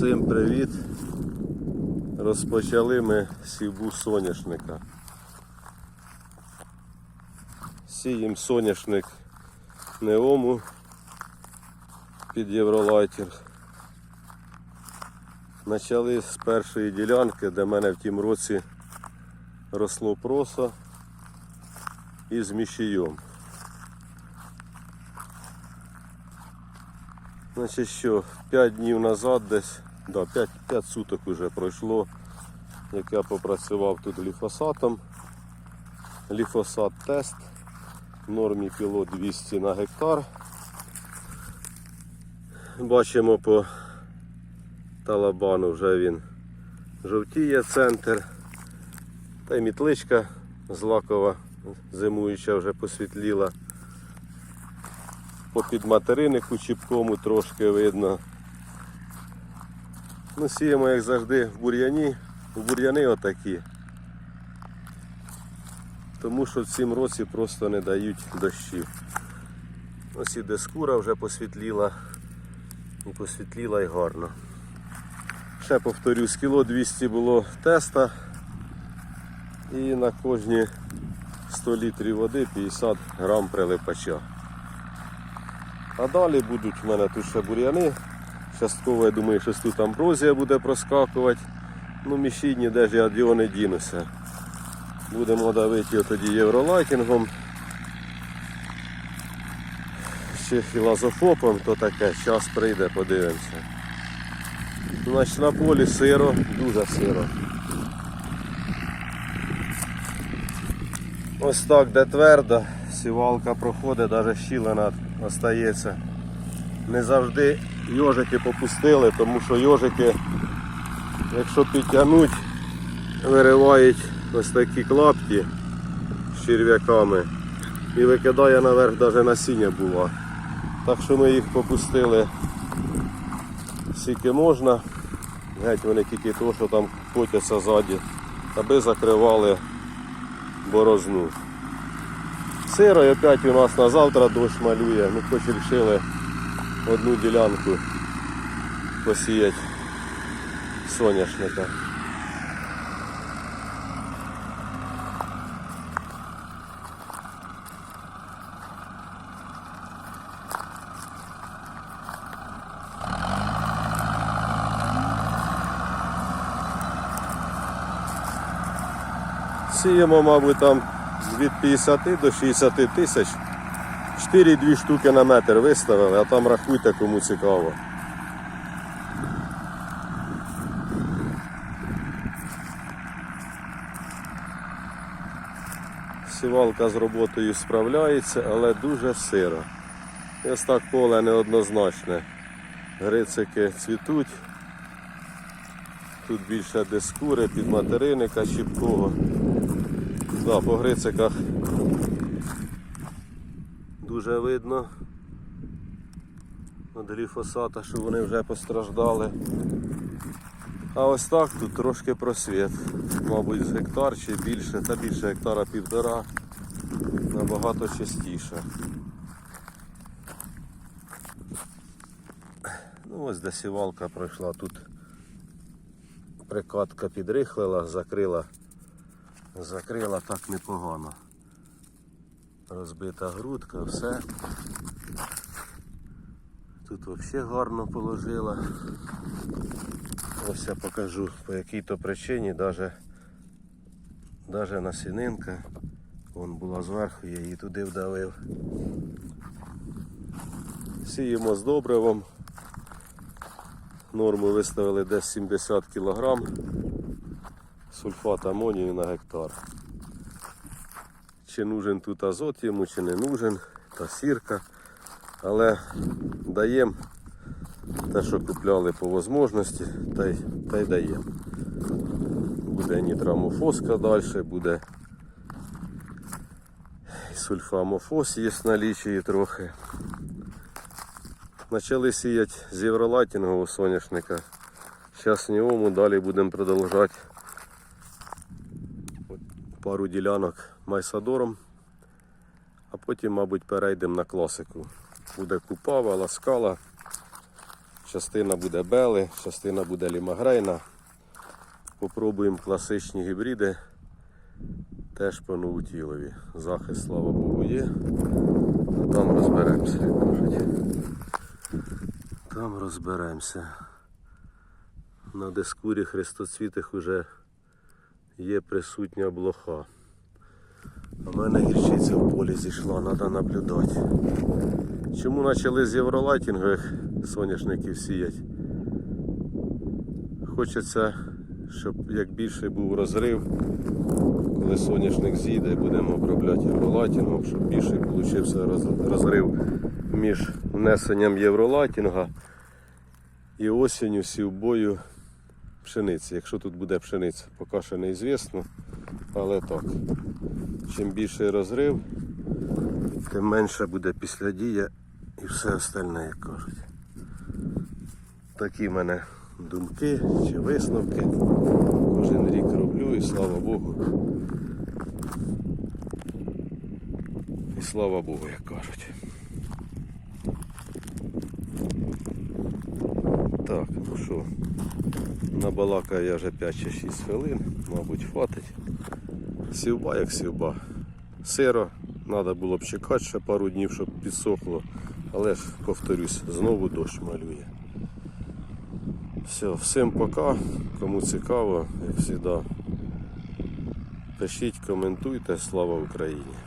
Всім привіт! Розпочали ми сівбу соняшника. Сіємо соняшник неому під Євролайтер. Почали з першої ділянки, де в мене в тім році росло проса із міщієм. Значить що, 5 днів назад десь, да, 5, 5 суток вже пройшло, як я попрацював тут ліфосатом. Ліфосат тест в нормі пілот 200 на гектар. Бачимо по талабану вже він жовтіє центр. Та й мітличка злакова, зимуюча вже посвітліла. По підматеринику чіпкому трошки видно. Ну, сіємо, як завжди, в бур'яні. У бур'яни отакі. Тому що в цім році просто не дають дощів. Ось і дескура вже посвітліла. І посвітліла і гарно. Ще повторюсь, кіло 200 було теста. І на кожні 100 літрів води 50 грам прилипача. А далі будуть в мене тут ще бур'яни. Частково я думаю, що тут амброзія буде проскакувати. Ну, міщідні, де ж я його не дінуся. Будемо давити тоді євролайтингом. Ще філозофопом, то таке, час прийде, подивимося. Значить на полі сиро, дуже сиро. Ось так, де твердо, сівалка проходить, навіть щілина остається. Не завжди йожики попустили, тому що йожики, якщо підтягнуть, виривають ось такі клапті з черв'яками і викидає наверх навіть насіння бува. Так що ми їх попустили скільки можна. Геть вони тільки то, що там котяться ззаді, аби закривали борозну. Сиро і опять у нас на завтра дощ малює. Ми хоч вирішили одну ділянку посіяти соняшника. Сіємо, мабуть, там від 50 до 60 тисяч. 4-2 штуки на метр виставили, а там рахуйте, кому цікаво. Сівалка з роботою справляється, але дуже сиро. Ось так поле неоднозначне. Грицики цвітуть. Тут більше дискури, підматериника, щіпкого. Да, по грициках дуже видно від гліфосата, що вони вже постраждали. А ось так тут трошки просвіт. Мабуть, з гектар чи більше, та більше гектара півтора, набагато частіше. Ну ось де сівалка пройшла тут. Прикатка підрихлила, закрила, закрила так непогано. Розбита грудка, все. Тут взагалі гарно положила. Ось я покажу по якій то причині, даже, даже насінинка. Вон була зверху, я її туди вдавив. Сіємо з добривом. Норму виставили десь 70 кг сульфат амонію на гектар. Чи нужен тут азот йому, чи не нужен, та сірка. Але даємо те, що купляли по можливості, та й, та й даємо. Буде нітрамофоска далі, буде сульфамофос є в налічі трохи. Почали сіяти з євролатінгового соняшника. Зараз ньому далі будемо продовжувати пару ділянок майсадором, а потім, мабуть, перейдемо на класику. Буде купава, ласкала, Частина буде бели, частина буде лімагрейна. Попробуємо класичні гібриди. Теж по новутілові. Захист, слава Богу, є. Там розберемося, як кажуть. Там розберемося. На дискурі хрестоцвітих вже є присутня блоха. А мене гірчиця в полі зійшла, треба наблюдати. Чому почали з євролайтінгових соняшників сіяти? Хочеться, щоб як більший був розрив, коли соняшник зійде, будемо обробляти євролайтінгом, щоб більший получився розрив між внесенням євролайтінга і осінню сівбою пшениці. Якщо тут буде пшениця, поки що неізвісно, але так. Чим більший розрив, тим менше буде післядія і все остальне, як кажуть. Такі в мене думки чи висновки. Кожен рік роблю і слава Богу. І слава Богу, як кажуть. Так, ну що, набалакаю я вже 5 чи 6 хвилин, мабуть, хватить. Сівба як сівба. Сиро, треба було б чекати ще пару днів, щоб підсохло. Але ж, повторюсь, знову дощ малює. Все, всім пока. Кому цікаво, як завжди. Пишіть, коментуйте. Слава Україні!